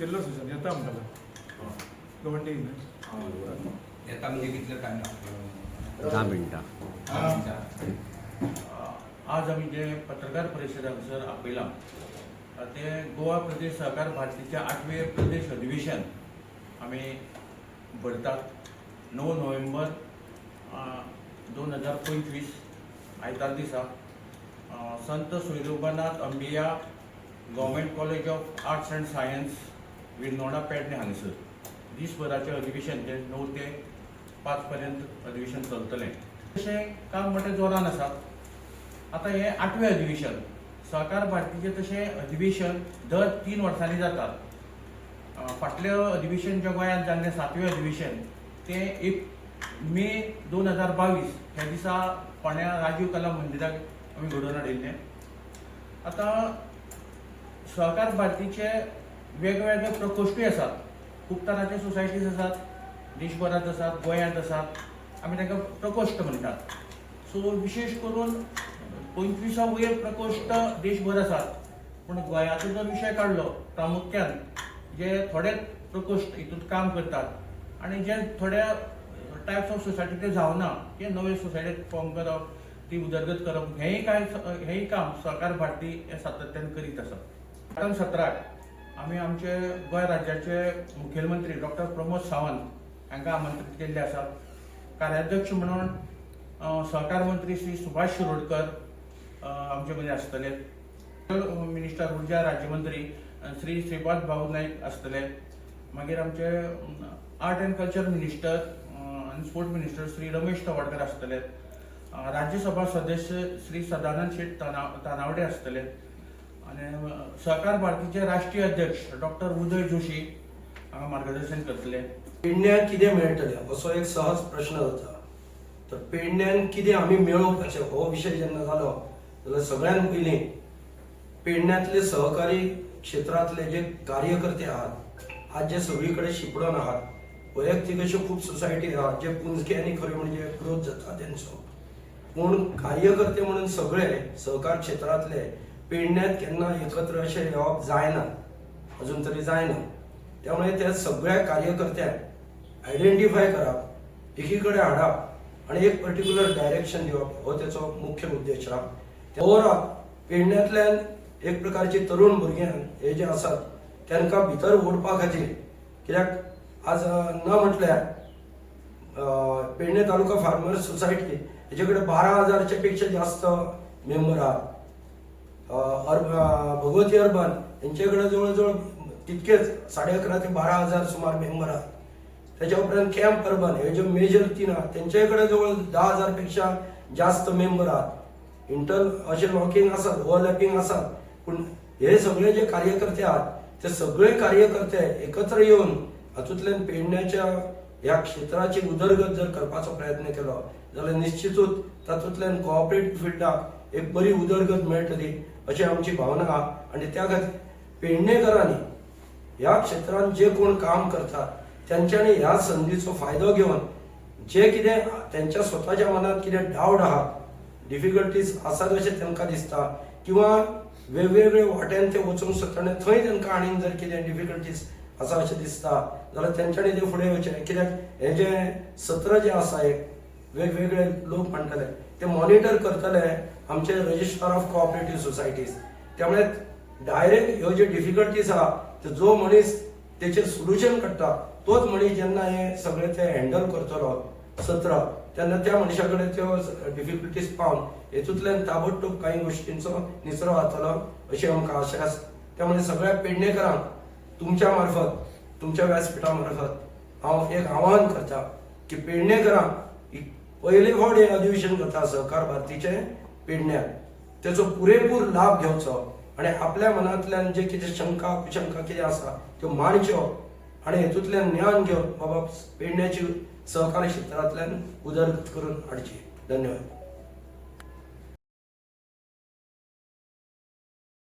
केल्लो सेशन येता म्हणटालो गव्हर्मेंट येता म्हणजे कितले लागतो? धा मिनटां. आज आम्ही जे पत्रकार परिषद हांगसर आपयलां ते गोवा प्रदेश सहकार भारतीचे आठवे प्रदेश अधिवेशन आम्ही भरतात. णव नोव्हेंबर दोन हजार पंचवीस आयतार दिसा. Sant Sohirobanath Ambiye government college of arts and science Virnoda Pernem हांगसर. दीसभराचें अधिवेशन जे णव ते पांच पर्यंत अधिवेशन चलतलें. तशें काम मोठें जोरान आसा. आतां हें आठवें अधिवेशन. सहकार भारतीचें तशें अधिवेशन दर तीन वर्सांनी जाता फाटलें अधिवेशन जें गोंयांत जाल्लें सातवें अधिवेशन तें एक मे दोन हजार बावीस ह्या दिसा फोंड्या राजीव कला मंदिराक आमी घडोवन हाडिल्लें. आतां सहकार भारतीचे वेगवेगळे प्रकोश्टूय आसात खूब तरांचे सोसायटीज आसात देशभरात आसात गोंयांत आसात आमी तांकां प्रकोश्ट म्हणटात सो विशेष करून पंचवीसा वयर प्रकोश्ट देशभर आसात पूण गोंयाचो जो विशय काडलो प्रामुख्यान जे थोडे प्रकोश्ट हितूंत काम करतात आनी जे थोड्या टायप्स ऑफ सोसायटी ते जावना ते नवे सोसायटी फॉर्म करप ती उदरगत करप हेंय काय हेंय काम सहकार भारती हे सातत्यान करीत आसा दोन आम्ही आमी आमचे गोंय राज्याचे मुखेलमंत्री डॉक्टर प्रमोद सावंत हांकां आमंत्रीत केल्ले आसात. कार्याध्यक्ष म्हणून सहकार मंत्री श्री सुभाष शिरोडकर आमचे मदीं आसतले. मिनिस्टर उर्जा राज्यमंत्री श्री श्रीपाद भाऊ नाईक आसतले. मागीर आमचे आर्ट अँड कल्चर मिनिस्टर आनी स्पोर्ट मिनिस्टर श्री रमेश तवाडकर आसतले. राज्यसभा सदस्य श्री सदानंद शेठ तानावडे आसतले. आणि सहकार भारतीचे राष्ट्रीय अध्यक्ष डॉक्टर उदय जोशी हांगा मार्गदर्शन करतले. पेडण्यान कितें मेळटलें? हो, असो एक सहज प्रश्न जाता तर पेडण्यान कितें आमी मेळोवपाचें हो विशय जेन्ना जालो जाल्यार सगळ्यांत पयलीं पेडण्यांतले सहकारी क्षेत्रांतले जे कार्यकर्ते आहात आज जे सगळी कडेन शिपडून आहात वैयक्तीक अश्यो खूब सोसायटी आहात जे पुंजके आनी म्हणजे ग्रोथ जाता तेंचो पूण कार्यकर्ते म्हणून सगळे सहकार क्षेत्रांतले पेडण्यात केन्ना एकत्र अशें येवप जायना. अजून तरी जायना. त्यामुळे त्या सगळ्या कार्यकर्त्यांक आयडेंटिफाय करप एकीकडे हाडप आणि एक पर्टिक्युलर डायरेक्शन दिवप हो त्याचो मुख्य उद्देश आहा ओवरऑल पेडण्यांतल्यान एक प्रकारची तरुण भुरग्यां हे जे आसात तांकां भितर ओडपा खातीर कित्याक आज न म्हटल्यार पेडणे तालुका फार्मर सोसायटी हेजे कडेन बारा हजारचे पेक्षा जास्त मेंबर आहात. अर्ब भगवती अर्बन यांच्याकडे जवळजवळ तितकेच साडे अकरा ते बारा हजार सुमार मेंबर आहात. त्याच्या उपरांत कॅम्प अर्बन हे जे मेजर तीन आहात त्यांच्याकडे जवळ दहा हजारपेक्षा जास्त मेंबर आहात. इंटर असे लॉकिंग आसात ओव्हरलॅपिंग आसात पूण हे सगळे जे कार्यकर्ते आहात ते सगळे कार्यकर्ते एकत्र येऊन हातूंतल्यान पेडण्याच्या ह्या क्षेत्राची उदरगत जर करपाचो प्रयत्न केलो जाल्यार निश्चितूच तातूंतल्यान कोऑपरेटिव्ह फिल्डाक एक बरी उदरगत मेळटली अशी आमची भावना आहा आनी त्या खातीर पेडणेकरांनी ह्या क्षेत्रात जे कोण काम करतात त्यांच्यानी ह्या संदीचो फायदो घेवन जे कितें त्यांच्या स्वताच्या मनात कितें डावट आहा डिफिकल्टीज आसात अशें तांकां दिसता किंवा वेगवेगळे वाट्यान ते वचूंक सोदता आनी थंय तांकां आनीक जर कितें डिफिकल्टीज आसा अशें दिसता जाल्यार तेंच्यांनी ते फुडें वचचें कित्याक हे जे सत्र जे आसा एक वेगवेगळे लोक म्हणटले ते मॉनिटर करतले आमचे रजिस्ट्रार ऑफ कोऑपरेटिव्ह सोसायटीज त्यामुळे डायरेक्ट ह्यो ज्यो डिफिकल्टीज आहा ते जो मनीस तेचेर सोल्युशन काडटा तोच मनीस जेन्ना हे सगळे ते हँडल करतलो सत्र तेन्ना त्या मनशा कडेन त्यो डिफिकल्टीज पावन हेतूंतल्यान ताबडतोब कांय गोश्टींचो निसरो जातलो अशी आमकां आशा आसा त्यामुळे सगळ्या पेडणेकरांक तुमच्या मार्फत तुमच्या व्यासपिठा मार्फत हांव एक आवाहन करता की पेडणेकरांक पयले फावट हे अधिवेशन करता सहकार भारतीचे पेडण्यात. त्याचो पुरेपूर लाभ घेवचो आणि आपल्या मनांतल्यान जे कितें शंका कुशंका कितें आसा त्यो मांडच्यो आणि हेतूंतल्यान ज्ञान घेवन बाबा पेडण्याची सहकारी क्षेत्रांतल्यान उदरगत करून हाडची. धन्यवाद.